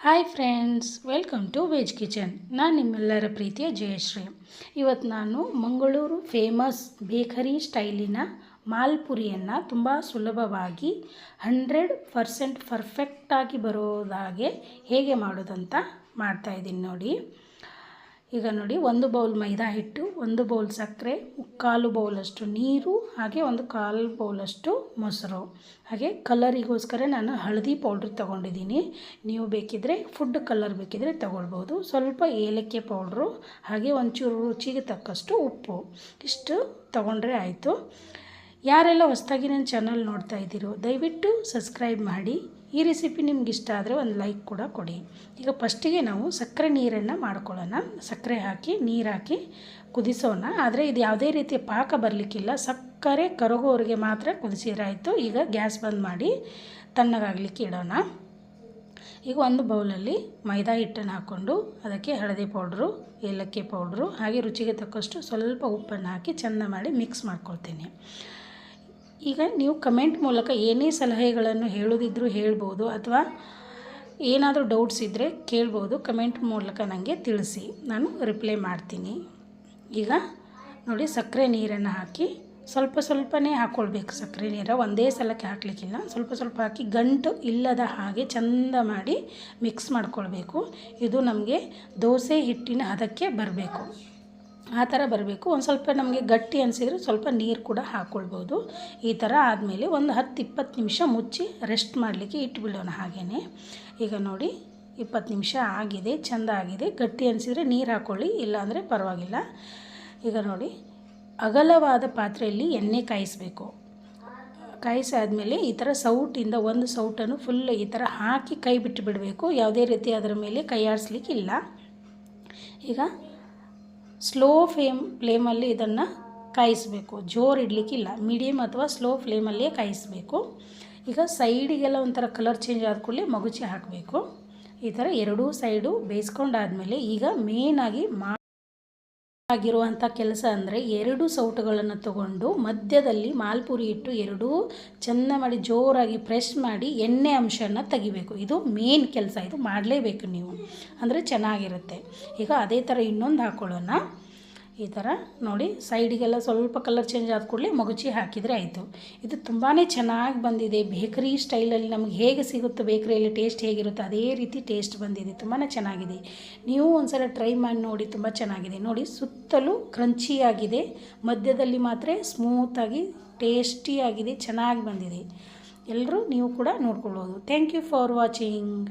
Hi friends welcome to veg kitchen ನಾನು ನಿಮ್ಮೆಲ್ಲರ ಪ್ರೀತಿಯ ಜಯಶ್ರೀ. ಇವತ್ತು ನಾನು ಮಂಗಳೂರು ಫೇಮಸ್ ಬೇಕರಿ ಸ್ಟೈಲಿನ ಮಾಲ್ಪುರಿಯನ್ನು ತುಂಬ ಸುಲಭವಾಗಿ ಹಂಡ್ರೆಡ್ ಪರ್ಸೆಂಟ್ ಪರ್ಫೆಕ್ಟಾಗಿ ಬರೋದಾಗೆ ಹೇಗೆ ಮಾಡೋದಂತ ಮಾಡ್ತಾಯಿದ್ದೀನಿ ನೋಡಿ. ಈಗ ನೋಡಿ ಒಂದು ಬೌಲ್ ಮೈದಾ ಹಿಟ್ಟು, ಒಂದು ಬೌಲ್ ಸಕ್ಕರೆ ಕಾಲು ಬೌಲಷ್ಟು ನೀರು, ಹಾಗೆ ಒಂದು ಕಾಲು ಬೌಲಷ್ಟು ಮೊಸರು. ಹಾಗೆ ಕಲರಿಗೋಸ್ಕರ ನಾನು ಹಳದಿ ಪೌಡ್ರ್ ತೊಗೊಂಡಿದ್ದೀನಿ. ನೀವು ಬೇಕಿದ್ದರೆ ಫುಡ್ ಕಲರ್ ಬೇಕಿದ್ದರೆ ತೊಗೊಳ್ಬೋದು. ಸ್ವಲ್ಪ ಏಲಕ್ಕಿ ಪೌಡ್ರು, ಹಾಗೆ ಒಂಚೂರು ರುಚಿಗೆ ತಕ್ಕಷ್ಟು ಉಪ್ಪು. ಇಷ್ಟು ತೊಗೊಂಡ್ರೆ ಆಯಿತು. ಯಾರೆಲ್ಲ ಹೊಸದಾಗಿ ನನ್ನ ಚಾನಲ್ ನೋಡ್ತಾ ಇದ್ದೀರೋ, ದಯವಿಟ್ಟು ಸಬ್ಸ್ಕ್ರೈಬ್ ಮಾಡಿ. ಈ ರೆಸಿಪಿ ನಿಮ್ಗೆ ಇಷ್ಟ ಆದರೆ ಒಂದು ಲೈಕ್ ಕೂಡ ಕೊಡಿ. ಈಗ ಫಸ್ಟಿಗೆ ನಾವು ಸಕ್ಕರೆ ನೀರನ್ನು ಮಾಡ್ಕೊಳ್ಳೋಣ. ಸಕ್ಕರೆ ಹಾಕಿ, ನೀರು ಹಾಕಿ ಕುದಿಸೋಣ. ಆದರೆ ಇದು ಯಾವುದೇ ರೀತಿಯ ಪಾಕ ಬರಲಿಕ್ಕಿಲ್ಲ. ಸಕ್ಕರೆ ಕರಗೋರಿಗೆ ಮಾತ್ರ ಕುದಿಸಿರಾಯಿತು ಈಗ ಗ್ಯಾಸ್ ಬಂದ್ ಮಾಡಿ ತಣ್ಣಗಾಗಲಿಕ್ಕೆ ಇಡೋಣ. ಈಗ ಒಂದು ಬೌಲಲ್ಲಿ ಮೈದಾ ಹಿಟ್ಟನ್ನು ಹಾಕ್ಕೊಂಡು ಅದಕ್ಕೆ ಹಳದಿ ಪೌಡ್ರು ಏಲಕ್ಕಿ ಪೌಡ್ರು ಹಾಗೆ ರುಚಿಗೆ ತಕ್ಕಷ್ಟು ಸ್ವಲ್ಪ ಉಪ್ಪನ್ನು ಹಾಕಿ ಚೆಂದ ಮಾಡಿ ಮಿಕ್ಸ್ ಮಾಡ್ಕೊಳ್ತೀನಿ. ಈಗ ನೀವು ಕಮೆಂಟ್ ಮೂಲಕ ಏನೇ ಸಲಹೆಗಳನ್ನು ಹೇಳೋದಿದ್ರೂ ಹೇಳ್ಬೋದು ಅಥವಾ ಏನಾದರೂ ಡೌಟ್ಸ್ ಇದ್ದರೆ ಕೇಳ್ಬೋದು ಕಮೆಂಟ್ ಮೂಲಕ ನನಗೆ ತಿಳಿಸಿ. ನಾನು ರಿಪ್ಲೈ ಮಾಡ್ತೀನಿ. ಈಗ ನೋಡಿ ಸಕ್ಕರೆ ನೀರನ್ನು ಹಾಕಿ ಸ್ವಲ್ಪ ಸ್ವಲ್ಪನೇ ಹಾಕ್ಕೊಳ್ಬೇಕು ಸಕ್ಕರೆ ನೀರು ಒಂದೇ ಸಲಕ್ಕೆ ಹಾಕಲಿಕ್ಕಿಲ್ಲ. ಸ್ವಲ್ಪ ಸ್ವಲ್ಪ ಹಾಕಿ ಗಂಟು ಇಲ್ಲದ ಹಾಗೆ ಚಂದ ಮಾಡಿ ಮಿಕ್ಸ್ ಮಾಡ್ಕೊಳ್ಬೇಕು. ಇದು ನಮಗೆ ದೋಸೆ ಹಿಟ್ಟಿನ ಹದಕ್ಕೆ ಬರಬೇಕು. ಆ ಥರ ಬರಬೇಕು. ಒಂದು ಸ್ವಲ್ಪ ನಮಗೆ ಗಟ್ಟಿ ಅನಿಸಿದರೆ ಸ್ವಲ್ಪ ನೀರು ಕೂಡ ಹಾಕ್ಕೊಳ್ಬೋದು ಈ ಥರ ಆದಮೇಲೆ ಒಂದು ಹತ್ತು ಇಪ್ಪತ್ತು ನಿಮಿಷ ಮುಚ್ಚಿ ರೆಸ್ಟ್ ಮಾಡಲಿಕ್ಕೆ ಇಟ್ಬಿಡೋಣ ಹಾಗೆಯೇ ಈಗ ನೋಡಿ, ಇಪ್ಪತ್ತು ನಿಮಿಷ ಆಗಿದೆ, ಚೆಂದ ಆಗಿದೆ. ಗಟ್ಟಿ ಅನಿಸಿದರೆ ನೀರು ಹಾಕ್ಕೊಳ್ಳಿ ಇಲ್ಲಾಂದರೆ ಪರವಾಗಿಲ್ಲ. ಈಗ ನೋಡಿ, ಅಗಲವಾದ ಪಾತ್ರೆಯಲ್ಲಿ ಎಣ್ಣೆ ಕಾಯಿಸಬೇಕು. ಕಾಯಿಸಾದಮೇಲೆ ಈ ಥರ ಸೌಟಿಂದ ಒಂದು ಸೌಟನ್ನು ಫುಲ್ ಈ ಥರ ಹಾಕಿ ಕೈ ಬಿಟ್ಟು ಬಿಡಬೇಕು ಯಾವುದೇ ರೀತಿ ಅದರ ಮೇಲೆ ಕೈ ಆಡಿಸ್ಲಿಕ್ಕಿಲ್ಲ. ಈಗ ಸ್ಲೋ ಫ್ಲೇಮ್ ಫ್ಲೇಮಲ್ಲಿ ಇದನ್ನು ಕಾಯಿಸಬೇಕು. ಜೋರು ಇಡಲಿಕ್ಕಿಲ್ಲ. ಮೀಡಿಯಮ್ ಅಥವಾ ಸ್ಲೋ ಫ್ಲೇಮಲ್ಲೇ ಕಾಯಿಸಬೇಕು. ಈಗ ಸೈಡಿಗೆಲ್ಲ ಒಂಥರ ಕಲರ್ ಚೇಂಜ್ ಆದ ಕೂಡಲೇ ಮಗುಚಿ ಹಾಕಬೇಕು. ಈ ಥರ ಎರಡೂ ಸೈಡು ಬೇಯಿಸ್ಕೊಂಡಾದ್ಮೇಲೆ ಈಗ ಮೇನಾಗಿ ಮಾ ಆಗಿರುವಂಥ ಕೆಲಸ ಅಂದರೆ ಎರಡು ಸೌಟುಗಳನ್ನು ತಗೊಂಡು ಮಧ್ಯದಲ್ಲಿ ಮಾಲ್ಪುರಿ ಇಟ್ಟು ಎರಡೂ ಚೆಂದ ಮಾಡಿ ಜೋರಾಗಿ ಪ್ರೆಸ್ ಮಾಡಿ ಎಣ್ಣೆ ಅಂಶನ ತೆಗಿಬೇಕು. ಇದು ಮೇನ್ ಕೆಲಸ, ಇದು ಮಾಡಲೇಬೇಕು ನೀವು. ಅಂದರೆ ಚೆನ್ನಾಗಿರುತ್ತೆ. ಈಗ ಅದೇ ಥರ ಇನ್ನೊಂದು ಹಾಕ್ಕೊಳ್ಳೋಣ ಈ ಥರ ನೋಡಿ ಸೈಡಿಗೆಲ್ಲ ಸ್ವಲ್ಪ ಕಲರ್ ಚೇಂಜ್ ಆದ ಕೂಡಲೇ ಮಗುಚಿ ಹಾಕಿದರೆ ಆಯಿತು. ಇದು ತುಂಬಾ ಚೆನ್ನಾಗಿ ಬಂದಿದೆ. ಬೇಕರಿ ಸ್ಟೈಲಲ್ಲಿ ನಮಗೆ ಹೇಗೆ ಸಿಗುತ್ತೆ, ಬೇಕರಿಯಲ್ಲಿ ಟೇಸ್ಟ್ ಹೇಗಿರುತ್ತೆ, ಅದೇ ರೀತಿ ಟೇಸ್ಟ್ ಬಂದಿದೆ. ತುಂಬಾ ಚೆನ್ನಾಗಿದೆ. ನೀವು ಒಂದ್ಸಲ ಟ್ರೈ ಮಾಡಿ ನೋಡಿ, ತುಂಬ ಚೆನ್ನಾಗಿದೆ. ನೋಡಿ ಸುತ್ತಲೂ ಕ್ರಂಚಿಯಾಗಿದೆ ಮಧ್ಯದಲ್ಲಿ ಮಾತ್ರ ಸ್ಮೂತಾಗಿ ಟೇಸ್ಟಿಯಾಗಿದೆ ಚೆನ್ನಾಗಿ ಬಂದಿದೆ. ಎಲ್ಲರೂ ನೀವು ಕೂಡ ನೋಡ್ಕೊಳ್ಬೋದು. Thank you for watching